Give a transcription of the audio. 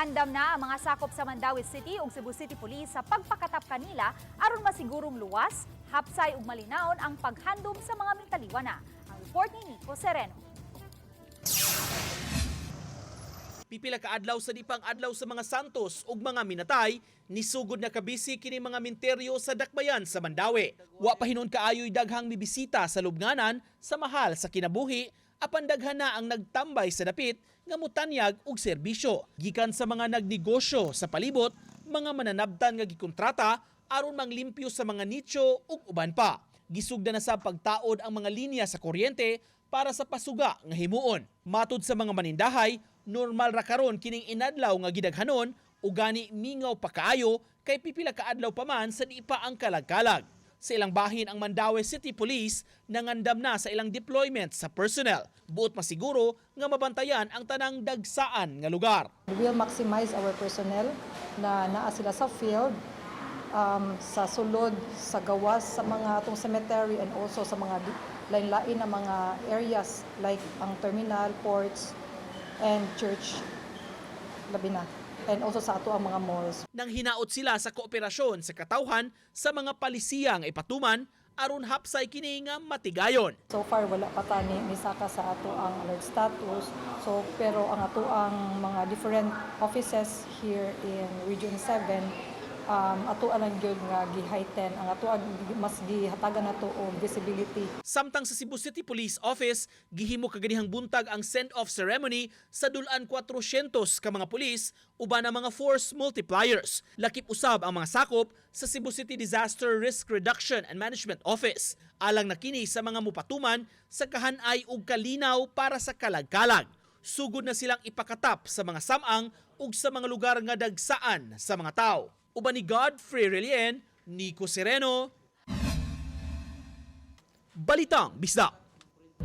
Andam na ang mga sakop sa Mandawi City ug Cebu City Police sa pagpakatap kanila aron masigurong luwas, hapsay ug malinaon ang paghandom sa mga mintaliwana. Ang report ni Nico Sereno. Pipila ka adlaw sa dipang adlaw sa mga santos ug mga minatay, nisugod na kabisi kini mga minteryo sa Dakbayan sa Mandawi. Wa pa hinon kaayoy daghang mibisita sa lubnganan sa mahal sa kinabuhi, apan daghan na ang nagtambay sa dapit nga mutanyag og serbisyo. Gikan sa mga nagnegosyo sa palibot, mga mananabtan nga gikontrata aron manglimpyo sa mga nicho ug uban pa. Gisugda na sa pagtaod ang mga linya sa kuryente para sa pasuga nga himuon. Matud sa mga manindahay, normal ra karon kining inadlaw nga gidaghanon ug gani mingaw pa kaayo kay pipila ka adlaw pa man sa di pa ang kalag-kalag. Sa ilang bahin ang Mandawi City Police nangandam na sa ilang deployment sa personnel. Buot masiguro nga mabantayan ang tanang dagsaan nga lugar. We will maximize our personnel na naa sila sa field, um, sa sulod, sa gawas, sa mga atong cemetery and also sa mga lain-lain na mga areas like ang terminal, ports, and church, labi na. And also sa ato ang mga malls. nang hinaot sila sa kooperasyon sa katawhan sa mga palisiyang ipatuman aron hapsay kini nga matigayon. So far wala pa tani misaka sa ato ang alert status. So pero ang ato ang mga different offices here in Region 7 um, ato lang gyud nga gi-heighten ang ato mas gihatagan nato og visibility Samtang sa Cebu City Police Office, gihimo kaganihang buntag ang send-off ceremony sa dulan 400 ka mga pulis uban ang mga force multipliers. Lakip usab ang mga sakop sa Cebu City Disaster Risk Reduction and Management Office. Alang na kini sa mga mupatuman sa kahanay ug kalinaw para sa kalag-kalag. Sugod na silang ipakatap sa mga samang ug sa mga lugar nga dagsaan sa mga tao. Uban ni Godfrey Relien, Nico Sereno, Balitang Bisda.